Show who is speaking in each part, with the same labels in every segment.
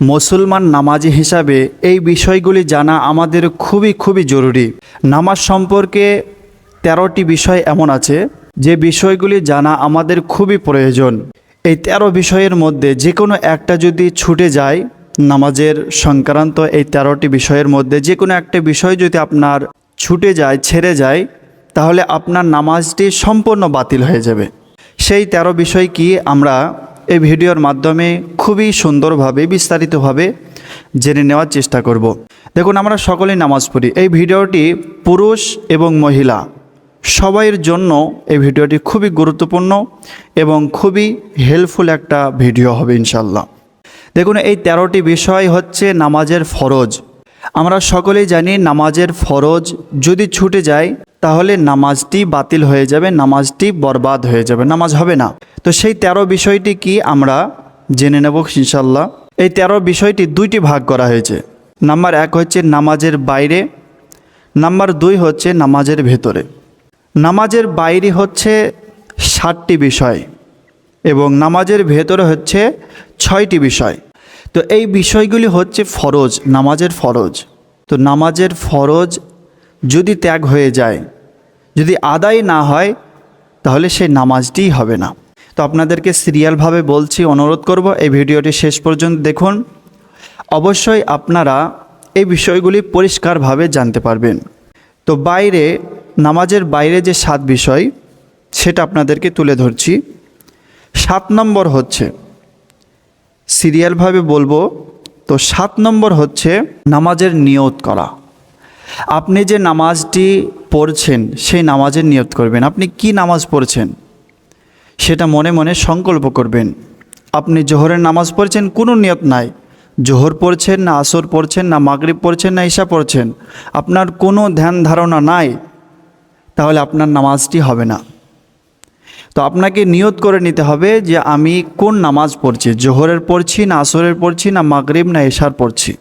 Speaker 1: মুসলমান নামাজি হিসাবে এই বিষয়গুলি জানা আমাদের খুবই খুবই জরুরি। নামাজ সম্পর্কে তেরোটি বিষয় এমন আছে, যে বিষয়গুলি জানা আমাদের খুবই প্রয়োজন। এই তেরো বিষয়ের মধ্যে যে কোনো একটা যদি ছুটে যায় নামাজের সংক্রান্ত এই তেরোটি বিষয়ের মধ্যে যে কোনো একটা বিষয় যদি আপনার ছুটে যায়, ছেড়ে যায়, তাহলে আপনার নামাজটি সম্পূর্ণ বাতিল হয়ে যাবে। সেই তেরো বিষয় কি আমরা এই ভিডিওর মাধ্যমে খুবই সুন্দরভাবে, বিস্তারিতভাবে জেনে নেওয়ার চেষ্টা করব। দেখুন, আমরা সকলেই নামাজ পড়ি। এই ভিডিওটি পুরুষ এবং মহিলা সবাইয়ের জন্য এই ভিডিওটি খুবই গুরুত্বপূর্ণ এবং খুবই হেল্পফুল একটা ভিডিও হবে ইনশাল্লাহ দেখুন, এই তেরোটি বিষয় হচ্ছে নামাজের ফরজ। আমরা সকলেই জানি নামাজের ফরজ যদি ছুটে যায় তাহলে নামাজটি বাতিল হয়ে যাবে, নামাজটি বরবাদ হয়ে যাবে, নামাজ হবে না। তো সেই তেরো বিষয়টি কি আমরা জেনে নেব ইনশাল্লাহ এই তেরো বিষয়টি দুইটি ভাগ করা হয়েছে। নাম্বার এক হচ্ছে নামাজের বাইরে, নাম্বার দুই হচ্ছে নামাজের ভেতরে। নামাজের বাইরে হচ্ছে ষাটটি বিষয় এবং নামাজের ভেতরে হচ্ছে ছয়টি বিষয়। তো এই বিষয়গুলি হচ্ছে ফরজ, নামাজের ফরজ। তো নামাজের ফরজ যদি ত্যাগ হয়ে যায়, যদি আদায় না হয়, তাহলে সেই নামাজটিই হবে না। তো আপনাদেরকে সিরিয়ালভাবে বলছি, অনুরোধ করব, এই ভিডিওটি শেষ পর্যন্ত দেখুন। অবশ্যই আপনারা এই বিষয়গুলি পরিষ্কারভাবে জানতে পারবেন। তো বাইরে, নামাজের বাইরে যে সাত বিষয়, সেটা আপনাদেরকে তুলে ধরছি। সাত নম্বর হচ্ছে, সিরিয়ালভাবে বলব, তো সাত নম্বর হচ্ছে নামাজের নিয়ত করা। আপনি যে নামাজটি পড়ছেন, সেই নামাজের নিয়ত করবেন। আপনি কি নামাজ পড়ছেন? সেটা মনে মনে সংকল্প করবেন। আপনি জোহরের নামাজ পড়ছেন, কোনো নিয়ত নাই। জোহর পড়ছেন না, আসর পড়ছেন না, মাগরিব পড়ছেন না, ঈশা পড়ছেন। আপনার কোনো ধ্যান ধারণা নাই, তাহলে আপনার নামাজটি হবে না। তো আপনাকে নিয়ত করে নিতে হবে যে আমি কোন নামাজ পড়ছি, জোহরের পড়ছি না, আসরের পড়ছি না, মাগরিব না এশার পড়ছি।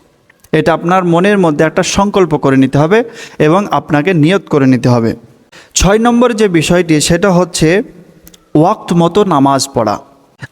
Speaker 1: এটা আপনার মনের মধ্যে একটা সংকল্প করে নিতে হবে এবং আপনাকে নিয়ত করে নিতে হবে। ছয় নম্বর যে বিষয়টি, সেটা হচ্ছে ওয়াক্ত মতো নামাজ পড়া।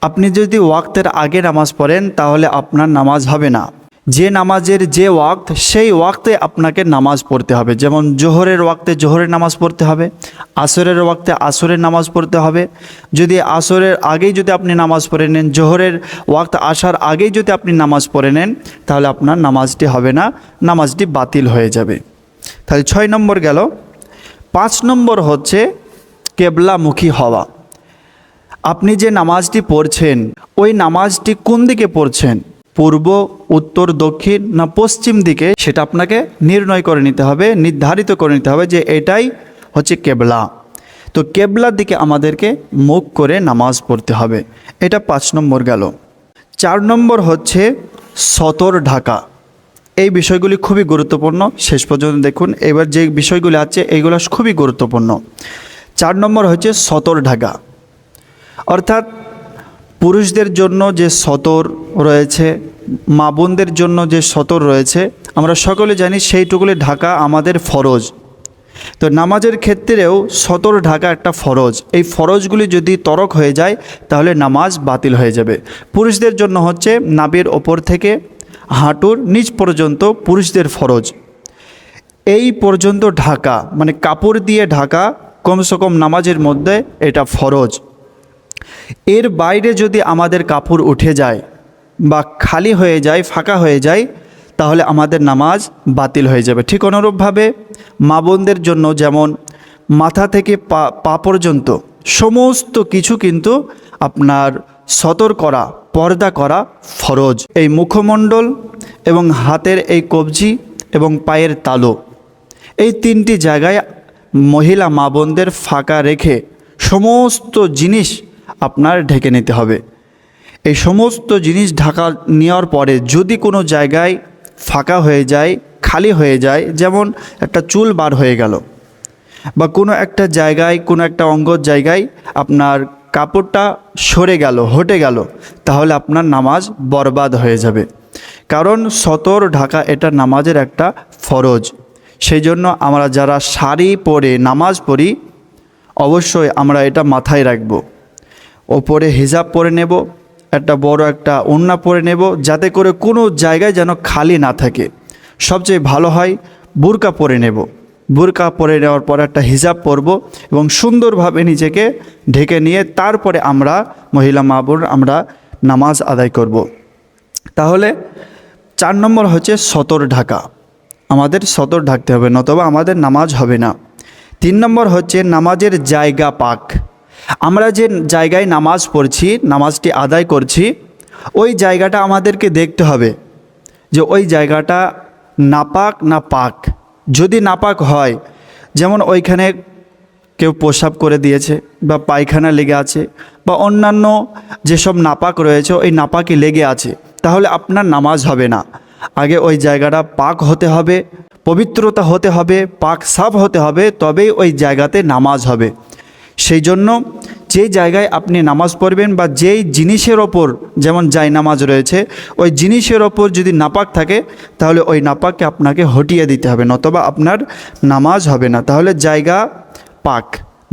Speaker 1: আপনি যদি ওয়াক্তের আগে নামাজ পড়েন, তাহলে আপনার নামাজ হবে না। যে নামাজের যে ওয়াক্ত, সেই ওয়াক্তে আপনাকে নামাজ পড়তে হবে। যেমন জোহরের ওয়াক্তে জোহরের নামাজ পড়তে হবে, আসরের ওয়াক্তে আসরের নামাজ পড়তে হবে। যদি আসরের আগেই যদি আপনি নামাজ পড়ে নেন, জোহরের ওয়াক্ত আসার আগেই যদি আপনি নামাজ পড়ে নেন, তাহলে আপনার নামাজটি হবে না, নামাজটি বাতিল হয়ে যাবে। তাহলে ছয় নম্বর গেল, পাঁচ নম্বর হচ্ছে কেবলামুখী হওয়া। আপনি যে নামাজটি পড়ছেন, ওই নামাজটি কোন দিকে পড়ছেন? পূর্ব, উত্তর, দক্ষিণ না পশ্চিম দিকে সেটা আপনাকে নির্ণয় করে নিতে হবে, নির্ধারিত করে নিতে হবে যে এটাই হচ্ছে কেবলা। তো কেবলার দিকে আমাদেরকে মুখ করে নামাজ পড়তে হবে। এটা পাঁচ নম্বর গেল। চার নম্বর হচ্ছে সতর ঢাকা। এই বিষয়গুলি খুবই গুরুত্বপূর্ণ। শেষ পর্যন্ত দেখুন। এবার যে বিষয়গুলি আছে এইগুলো খুবই গুরুত্বপূর্ণ। চার নম্বর হচ্ছে সতর ঢাকা। অর্থাৎ পুরুষদের জন্য যে সতর রয়েছে, মা বোনদের জন্য যে সতর রয়েছে, আমরা সকলে জানি সেইটুকুলে ঢাকা আমাদের ফরজ। তো নামাজের ক্ষেত্রেও সতর ঢাকা একটা ফরজ। এই ফরজগুলি যদি তরক হয়ে যায়, তাহলে নামাজ বাতিল হয়ে যাবে। পুরুষদের জন্য হচ্ছে নাবের ওপর থেকে হাঁটুর নিচ পর্যন্ত পুরুষদের ফরজ। এই পর্যন্ত ঢাকা মানে কাপড় দিয়ে ঢাকা, কমসে কম নামাজের মধ্যে এটা ফরজ। এর বাইরে যদি আমাদের কাপড় উঠে যায় বা খালি হয়ে যায়, ফাঁকা হয়ে যায়, তাহলে আমাদের নামাজ বাতিল হয়ে যাবে। ঠিক অনুরূপভাবে মা বোনদের জন্য যেমন মাথা থেকে পা পা পর্যন্ত সমস্ত কিছু কিন্তু আপনার সতর করা, পর্দা করা ফরজ। এই মুখমণ্ডল এবং হাতের এই কবজি এবং পায়ের তালো, এই তিনটি জায়গায় মহিলা মা বোনদের ফাঁকা রেখে সমস্ত জিনিস আপনার ঢেকে নিতে হবে। এই সমস্ত জিনিস ঢাকা নেওয়ার পরে যদি কোনো জায়গায় ফাঁকা হয়ে যায়, খালি হয়ে যায়, যেমন একটা চুল বার হয়ে গেল বা কোনো একটা জায়গায়, কোনো একটা অঙ্গর জায়গায় আপনার কাপড়টা সরে গেল, হটে গেল, তাহলে আপনার নামাজ বরবাদ হয়ে যাবে। কারণ সতর ঢাকা এটা নামাজের একটা ফরজ। সেই জন্য আমরা যারা শাড়ি পরে নামাজ পড়ি, অবশ্যই আমরা এটা মাথায় রাখব। ওপরে হিজাব পরে নেব, একটা বড় একটা ওড়না পরে নেব, যাতে করে কোনো জায়গায় যেন খালি না থাকে। সবচেয়ে ভালো হয় বুরকা পরে নেব। বুরকা পরে নেওয়ার পর একটা হিজাব পরব এবং সুন্দরভাবে নিজেকে ঢেকে নিয়ে তারপরে আমরা মহিলা মা বোন আমরা নামাজ আদায় করব। তাহলে চার নম্বর হচ্ছে সতর ঢাকা। আমাদের সতর ঢাকতে হবে, নতবা আমাদের নামাজ হবে না। তিন নম্বর হচ্ছে নামাজের জায়গা পাক। আমরা যে জায়গায় নামাজ পড়ছি, নামাজটি আদায় করছি, ওই জায়গাটা আমাদেরকে দেখতে হবে যে ওই জায়গাটা নাপাক না পাক। যদি নাপাক হয়, যেমন ওইখানে কেউ প্রসাব করে দিয়েছে বা পায়খানা লেগে আছে বা অন্যান্য যেসব নাপাক রয়েছে, ওই নাপাকে লেগে আছে, তাহলে আপনার নামাজ হবে না। আগে ওই জায়গাটা পাক হতে হবে, পবিত্রতা হতে হবে, পাক সাফ হতে হবে, তবেই ওই জায়গাতে নামাজ হবে। সেই জন্য যেই জায়গায় আপনি নামাজ পড়বেন বা যেই জিনিসের ওপর যেমন যাই নামাজ রয়েছে, ওই জিনিসের ওপর যদি নাপাক থাকে, তাহলে ওই নাপাককে আপনাকে হটিয়ে দিতে হবে, নতবা আপনার নামাজ হবে না। তাহলে জায়গা পাক,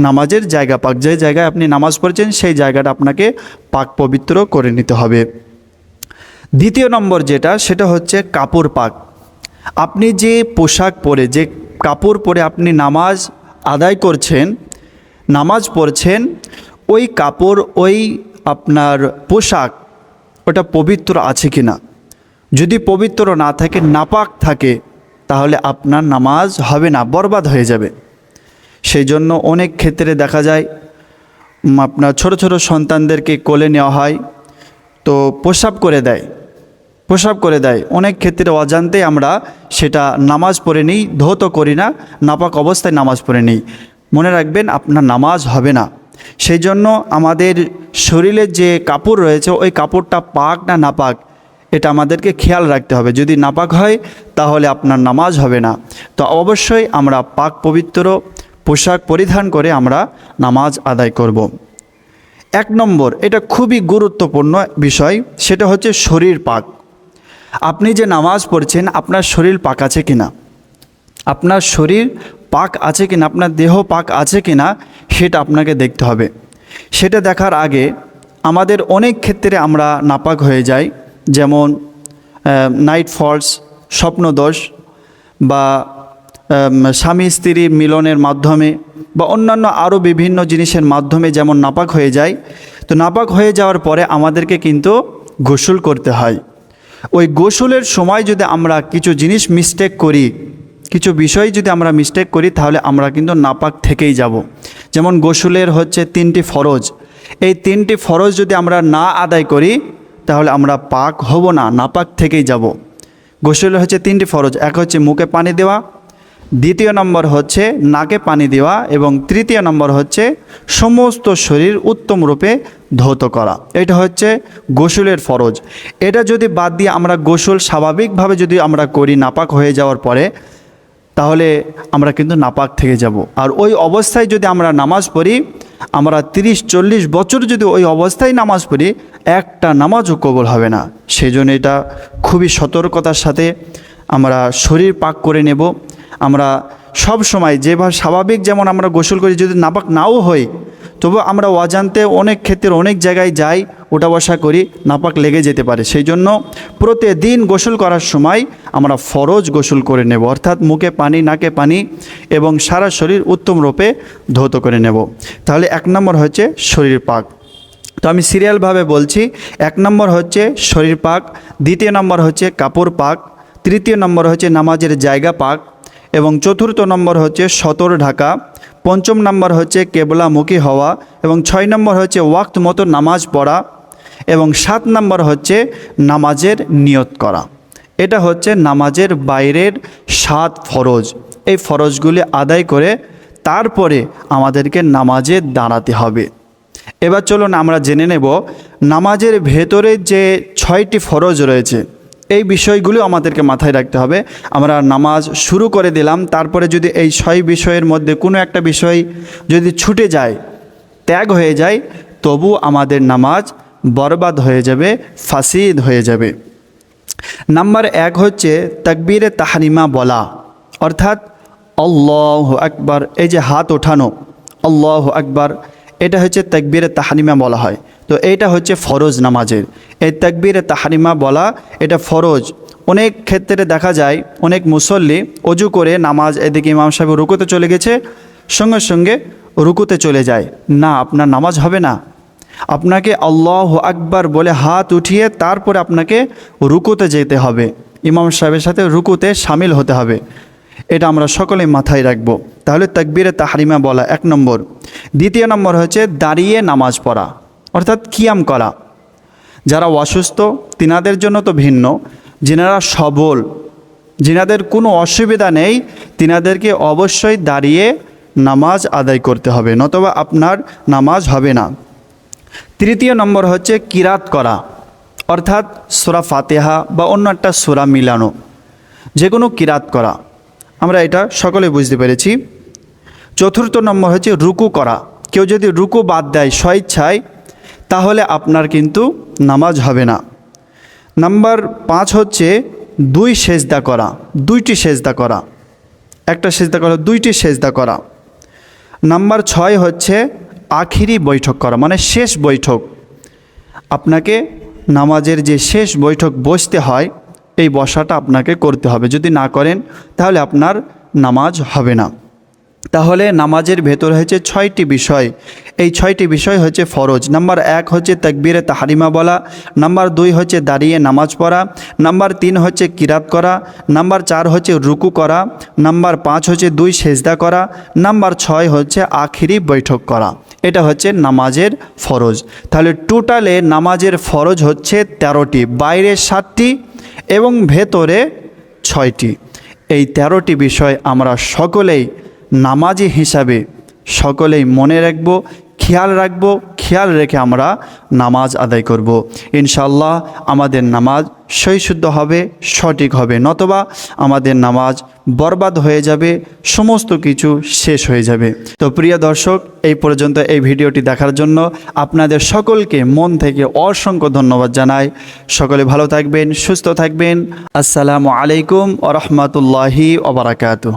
Speaker 1: নামাজের জায়গা পাক। যে জায়গায় আপনি নামাজ পড়ছেন, সেই জায়গাটা আপনাকে পাক পবিত্র করে নিতে হবে। দ্বিতীয় নম্বর যেটা, সেটা হচ্ছে কাপড় পাক। আপনি যে পোশাক পরে, যে কাপড় পরে আপনি নামাজ আদায় করছেন, নামাজ পড়ছেন ওই কাপড়, ওই আপনার পোশাক, ওটা পবিত্র আছে কি না যদি পবিত্র না থাকে, নাপাক থাকে, তাহলে আপনার নামাজ হবে না, বরবাদ হয়ে যাবে। সেই জন্য অনেক ক্ষেত্রে দেখা যায় আপনার ছোট ছোট সন্তানদেরকে কোলে নেওয়া হয়, তো প্রসাব করে দেয়, প্রসাব করে দেয়। অনেক ক্ষেত্রে অজান্তে আমরা সেটা নামাজ পড়ে নিই, ধৌত করি না, নাপাক অবস্থায় নামাজ পড়ে নিই। মনে রাখবেন, আপনার নামাজ হবে না। সেই জন্য আমাদের শরীরের যে কাপড় রয়েছে, ওই কাপড়টা পাক না নাপাক, এটা আমাদেরকে খেয়াল রাখতে হবে। যদি নাপাক হয়, তাহলে আপনার নামাজ হবে না। তো অবশ্যই আমরা পাক পবিত্র পোশাক পরিধান করে আমরা নামাজ আদায় করব। এক নম্বর, এটা খুবই গুরুত্বপূর্ণ বিষয়, সেটা হচ্ছে শরীর পাক। আপনি যে নামাজ পড়ছেন, আপনার শরীর পাক আছে কিনা? আপনার শরীর পাক আছে কিনা, আপনার দেহ পাক আছে কিনা, সেটা আপনাকে দেখতে হবে। সেটা দেখার আগে আমাদের অনেক ক্ষেত্রে আমরা নাপাক হয়ে যাই, যেমন নাইট ফলস স্বপ্নদোষ, বা স্বামী স্ত্রী মিলনের মাধ্যমে, বা অন্যান্য আরও বিভিন্ন জিনিসের মাধ্যমে যেমন নাপাক হয়ে যায় তো নাপাক হয়ে যাওয়ার পরে আমাদেরকে কিন্তু গোসল করতে হয়। ওই গোসলের সময় যদি আমরা কিছু জিনিস মিস্টেক করি কিছু বিষয় যদি আমরা মিস্টেক করি, তাহলে আমরা কিন্তু নাপাক থেকেই যাব। যেমন গোসুলের হচ্ছে তিনটি ফরজ। এই তিনটি ফরজ যদি আমরা না আদায় করি, তাহলে আমরা পাক হব না, নাপাক থেকেই যাব। গোসলের হচ্ছে তিনটি ফরজ। এক হচ্ছে মুখে পানি দেওয়া, দ্বিতীয় নম্বর হচ্ছে নাকে পানি দেওয়া, এবং তৃতীয় নম্বর হচ্ছে সমস্ত শরীর উত্তম রূপে ধৌত করা। এটা হচ্ছে গোসলের ফরজ। এটা যদি বাদ দিয়ে আমরা গোসল স্বাভাবিকভাবে যদি আমরা করি, নাপাক হয়ে যাওয়ার পরে তাহলে আমরা কিন্তু নাপাক থেকে যাব। আর ওই অবস্থায় যদি আমরা নামাজ পড়ি, আমরা তিরিশ, চল্লিশ বছর যদি ওই অবস্থায় নামাজ পড়ি, একটা নামাজও কবল হবে না। সেই জন্য এটা খুবই সতর্কতার সাথে আমরা শরীর পাক করে নেব। আমরা সব সময় যেভাবে স্বাভাবিক যেমন আমরা গোসল করি, যদি নাপাক নাও হই তবু আমরা অজান্তে অনেক ক্ষেত্রে অনেক জায়গায় যাই ওটা বসা করি, নাপাক লেগে যেতে পারে। সেই জন্য প্রতিদিন গোসল করার সময় আমরা ফরজ গোসল করে নেব, অর্থাৎ মুখে পানি, নাকে পানি এবং সারা শরীর উত্তম রূপে ধৌত করে নেব। তাহলে এক নম্বর হচ্ছে শরীর পাক। তো আমি সিরিয়ালভাবে বলছি, এক নম্বর হচ্ছে শরীর পাক, দ্বিতীয় নম্বর হচ্ছে কাপড় পাক, তৃতীয় নম্বর হচ্ছে নামাজের জায়গা পাক এবং চতুর্থ নম্বর হচ্ছে সতর ঢাকা, পঞ্চম নম্বর হচ্ছে কেবলামুখী হওয়া এবং ছয় নম্বর হচ্ছে ওয়াক্ত মতো নামাজ পড়া। এবং সাত নম্বর হচ্ছে নামাজের নিয়ত করা। এটা হচ্ছে নামাজের বাইরের সাত ফরজ। এই ফরজগুলি আদায় করে তারপরে আমাদেরকে নামাজে দাঁড়াতে হবে। এবার চলুন আমরা জেনে নেব নামাজের ভেতরে যে ছয়টি ফরজ রয়েছে, এই বিষয়গুলো আমাদেরকে মাথায় রাখতে হবে। আমরা নামাজ শুরু করে দিলাম, তারপরে যদি এই ছয় বিষয়ের মধ্যে কোনো একটা বিষয় যদি ছুটে যায়, ত্যাগ হয়ে যায়, তবু আমাদের নামাজ বরবাদ হয়ে যাবে, ফাসিদ হয়ে যাবে। নাম্বার এক হচ্ছে তাকবীরে তাহারিমা বলা, অর্থাৎ আল্লাহ আকবার, এই যে হাত ওঠানো, আল্লাহ আকবার, এটা হচ্ছে তাকবীরে তাহারিমা বলা হয়। তো এইটা হচ্ছে ফরজ নামাজের। এই তাকবীর তাহারিমা বলা, এটা ফরজ। অনেক ক্ষেত্রে দেখা যায়, অনেক মুসল্লি অজু করে নামাজ এদিকে ইমাম সাহেব রুকুতে চলে গেছে, সঙ্গে সঙ্গে রুকুতে চলে যায়। না, আপনার নামাজ হবে না। আপনাকে আল্লাহ আকবার বলে হাত উঠিয়ে তারপরে আপনাকে রুকুতে যেতে হবে। ইমাম সাহেবের সাথে রুকুতে সামিল হতে হবে। এটা আমরা সকলে মাথায় রাখব। তাহলে তাকবীরে তাহারিমা বলা এক নম্বর। দ্বিতীয় নম্বর হচ্ছে দাঁড়িয়ে নামাজ পড়া, অর্থাৎ কিয়াম করা। যারা অসুস্থ, তিনাদের জন্য তো ভিন্ন। যিনারা সবল, যিনাদের কোনো অসুবিধা নেই, তিনাদেরকে অবশ্যই দাঁড়িয়ে নামাজ আদায় করতে হবে, নতবা আপনার নামাজ হবে না। তৃতীয় নম্বর হচ্ছে কিরাত করা, অর্থাৎ সোরা ফাতেহা বা অন্য একটা সোরা মিলানো যে কোনো কিরাত করা। আমরা এটা সকলে বুঝতে পেরেছি। চতুর্থ নম্বর হচ্ছে রুকু করা। কেউ যদি রুকু বাদ দেয় স্বেচ্ছায় তাহলে আপনার কিন্তু নামাজ হবে না। নাম্বার পাঁচ হচ্ছে দুই সেজদা করা, দুইটি সেজদা করা। একটা সেজদা করা, দুইটি সেজদা করা। নাম্বার ছয় হচ্ছে আখিরি বৈঠক করা মানে শেষ বৈঠক। আপনাকে নামাজের যে শেষ বৈঠক বসতে হয়, এই বসাটা আপনাকে করতে হবে। যদি না করেন, তাহলে আপনার নামাজ হবে না। তাহলে নামাজের ভেতর হচ্ছে ছয়টি বিষয়। এই ছয়টি বিষয় হচ্ছে ফরজ। নাম্বার এক হচ্ছে তাকবীরে তাহারিমা বলা। নাম্বার দুই হচ্ছে দাঁড়িয়ে নামাজ পড়া। নাম্বার তিন হচ্ছে কিরাত করা। নাম্বার চার হচ্ছে রুকু করা। নাম্বার পাঁচ হচ্ছে দুই সেজদা করা। নাম্বার ছয় হচ্ছে আখিরি বৈঠক করা। এটা হচ্ছে নামাজের ফরজ। তাহলে টোটালে নামাজের ফরজ হচ্ছে তেরোটি, বাইরে সাতটি এবং ভেতরে ছয়টি। এই তেরোটি বিষয় আমরা সকলেই নামাজি হিসাবে সকলেই মনে রাখব খেয়াল রাখব, খেয়াল রেখে আমরা নামাজ আদায় করব। ইনশাল্লাহ আমাদের নামাজ সৈশুদ্ধ হবে, সঠিক হবে, নতবা আমাদের নামাজ বরবাদ হয়ে যাবে, সমস্ত কিছু শেষ হয়ে যাবে। তো প্রিয় দর্শক, এই পর্যন্ত এই ভিডিওটি দেখার জন্য আপনাদের সকলকে মন থেকে অসংখ্য ধন্যবাদ জানাই। সকলে ভালো থাকবেন, সুস্থ থাকবেন। আসসালামু আলাইকুম ও রহমতুল্লাহি ওবরাকাতু